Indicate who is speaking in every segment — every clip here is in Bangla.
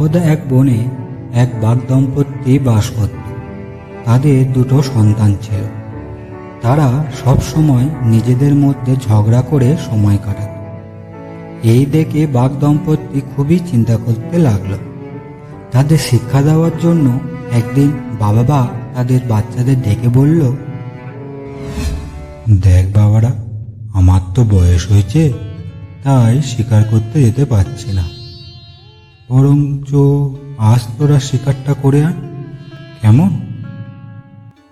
Speaker 1: একদা এক বনে এক বাঘ দম্পতি বাস করত। তাদের দুটো সন্তান ছিল। তারা সব সময় নিজেদের মধ্যে ঝগড়া করে সময় কাটাত। এই দেখে বাঘ দম্পতি খুবই চিন্তা করতে লাগল। তাদের শিক্ষা দেওয়ার জন্য একদিন বাবা বা তাদের বাচ্চাদের ডেকে বলল, দেখ বাবারা, আমার তো বয়স হয়েছে, তাই শিকার করতে যেতে পারছি না। বরঞ্চ আজ তোরা শিকারটা করে আন। কেমন?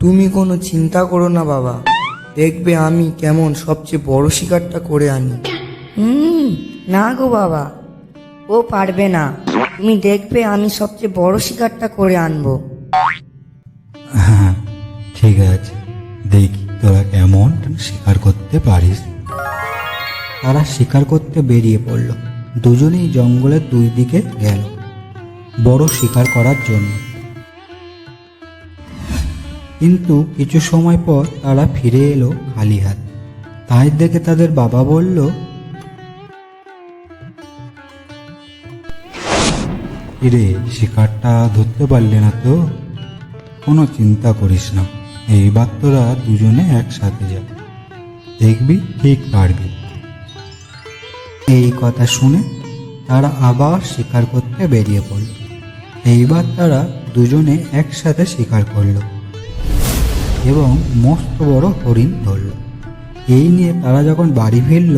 Speaker 2: তুমি কোনো চিন্তা করো না বাবা। দেখবে আমি কেমন সবচেয়ে বড় শিকারটা করে আনি।
Speaker 3: হুম না গো বাবা। ও পারবে না। তুমি দেখবে আমি সবচেয়ে বড় শিকারটা করে আনব।
Speaker 1: হ্যাঁ ঠিক আছে। দেখি তোরা কেমন শিকার করতে পারিস। তারা শিকার করতে বেরিয়ে পড়ল। দুজনেই জঙ্গলের দুই দিকে গেল, বড় শিকার করার জন্য। কিন্তু কিছু সময় পর তারা ফিরে এলো খালি হাত তাই দেখে তাদের বাবা বলল কিরে শিকারটা ধরতে পারলে না তো? কোনো চিন্তা করিস না। এইবার তোরা দুজনে একসাথে যা দেখবি ঠিক পারবি। এই কথা শুনে তারা আবার শিকার করতে বেরিয়ে পড়ল। এইবার তারা দুজনে একসাথে শিকার করল এবং মস্ত বড় হরিণ ধরল। এই নিয়ে তারা যখন বাড়ি ফিরল,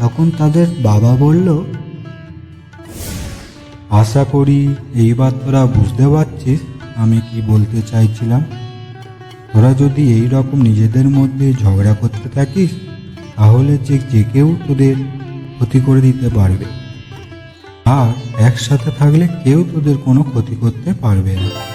Speaker 1: তখন তাদের বাবা বলল, আশা করি এইবার তোরা বুঝতে পারছিস আমি কি বলতে চাইছিলাম। তোরা যদি এই রকম নিজেদের মধ্যে ঝগড়া করতে থাকিস, তাহলে যে যে কেউ তোদের ক্ষতি করে দিতে পারবে। আর একসাথে থাকলে কেউ তোদের কোনো ক্ষতি করতে পারবে না।